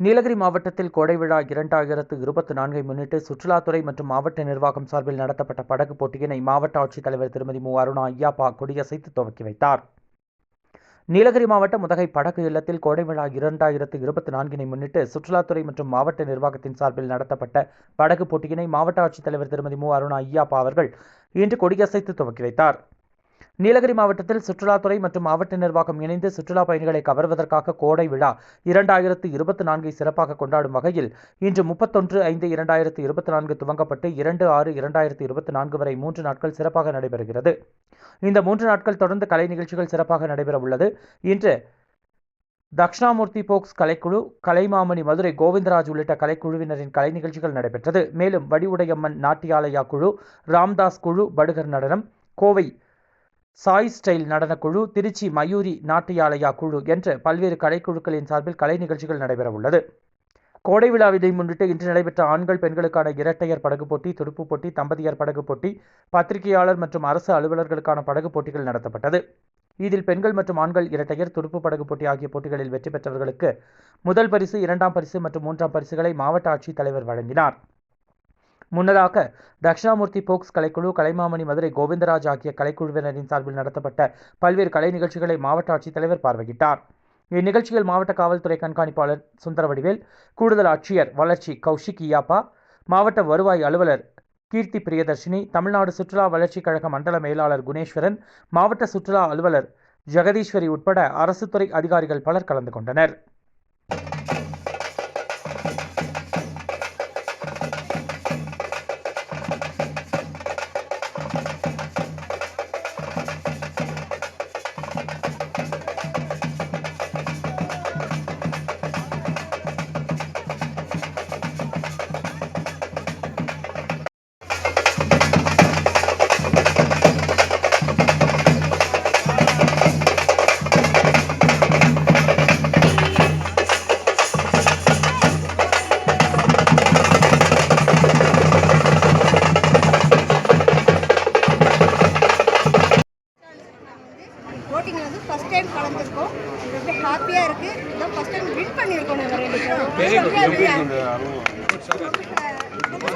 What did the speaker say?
நீலகிரி மாவட்டத்தில் கோடை விழா இரண்டாயிரத்து இருபத்தி நான்கை முன்னிட்டு சுற்றுலாத்துறை மற்றும் மாவட்ட நிர்வாகம் சார்பில் நடத்தப்பட்ட படகு போட்டியினை மாவட்ட ஆட்சித்தலைவர் திருமதி மு. அருணா ஐயாப்பா கொடியசைத்து துவக்கி வைத்தார். நீலகிரி மாவட்டம் முதகை படகு இல்லத்தில் கோடை விழா இரண்டாயிரத்து இருபத்தி நான்கினை முன்னிட்டு சுற்றுலாத்துறை மற்றும் மாவட்ட நிர்வாகத்தின் சார்பில் நடத்தப்பட்ட படகு போட்டியினை மாவட்ட ஆட்சித்தலைவர் திருமதி மு. அருணா ஐயாப்பா அவர்கள் இன்று கொடியசைத்து துவக்கி வைத்தார். நீலகிரி மாவட்டத்தில் சுற்றுலாத்துறை மற்றும் மாவட்ட நிர்வாகம் இணைந்து சுற்றுலா பயணிகளை கவர்வதற்காக கோடை விழா இரண்டாயிரத்து இருபத்தி நான்கை சிறப்பாக கொண்டாடும் வகையில் இன்று முப்பத்தொன்று ஐந்து இரண்டாயிரத்து இருபத்தி நான்கு துவங்கப்பட்டு இரண்டு ஆறு இரண்டாயிரத்து இருபத்தி நான்கு வரை மூன்று நாட்கள் சிறப்பாக நடைபெறுகிறது. இந்த மூன்று நாட்கள் தொடர்ந்து கலை நிகழ்ச்சிகள் சிறப்பாக நடைபெற உள்ளது இன்று தக்ஷணாமூர்த்தி போக்ஸ் கலைக்குழு கலைமாமணி மதுரை கோவிந்தராஜ் உள்ளிட்ட கலைக்குழுவினரின் கலை நிகழ்ச்சிகள் நடைபெற்றது. மேலும் வடிவுடையம்மன் நாட்டியாலயா குழு ராம்தாஸ் குழு படுகர் நடனம் கோவை சாய் ஸ்டைல் நடனக்குழு திருச்சி மயூரி நாட்டியாலயா குழு என்ற பல்வேறு கலைக்குழுக்களின் சார்பில் கலை நிகழ்ச்சிகள் நடைபெற உள்ளது கோடை விழாவினை முன்னிட்டு இன்று நடைபெற்ற ஆண்கள் பெண்களுக்கான இரட்டையர் படகு போட்டி துடுப்பு போட்டி தம்பதியர் படகு போட்டி பத்திரிகையாளர் மற்றும் அரசு அலுவலர்களுக்கான படகு போட்டிகள் நடத்தப்பட்டது. இதில் பெண்கள் மற்றும் ஆண்கள் இரட்டையர் துடுப்பு படகு போட்டி ஆகிய போட்டிகளில் வெற்றி பெற்றவர்களுக்கு முதல் பரிசு இரண்டாம் பரிசு மற்றும் மூன்றாம் பரிசுகளை மாவட்ட ஆட்சித்தலைவர் வழங்கினார். முன்னதாக தட்சிணாமூர்த்தி போக்ஸ் கலைக்குழு கலைமாமணி மதுரை கோவிந்தராஜ் ஆகிய கலைக்குழுவினரின் சார்பில் நடத்தப்பட்ட பல்வேறு கலை நிகழ்ச்சிகளை மாவட்ட ஆட்சித்தலைவர் பார்வையிட்டார். இந்நிகழ்ச்சியில் மாவட்ட காவல்துறை கண்காணிப்பாளர் சுந்தரவடிவேல் கூடுதல் ஆட்சியர் வளர்ச்சி கௌஷிக் இயாப்பா மாவட்ட வருவாய் அலுவலர் கீர்த்தி பிரியதர்ஷினி தமிழ்நாடு சுற்றுலா வளர்ச்சிக் கழக மண்டல மேலாளர் குணேஸ்வரன் மாவட்ட சுற்றுலா அலுவலர் ஜெகதீஸ்வரி உட்பட அரசுத்துறை அதிகாரிகள் பலர் கலந்து கொண்டனர். ரொம்ப ஹாப்பியாக இருக்குது இதான் ஃபஸ்ட் டைம் வின் பண்ணியிருக்கோம் நாங்கள் ரெண்டு ரொம்ப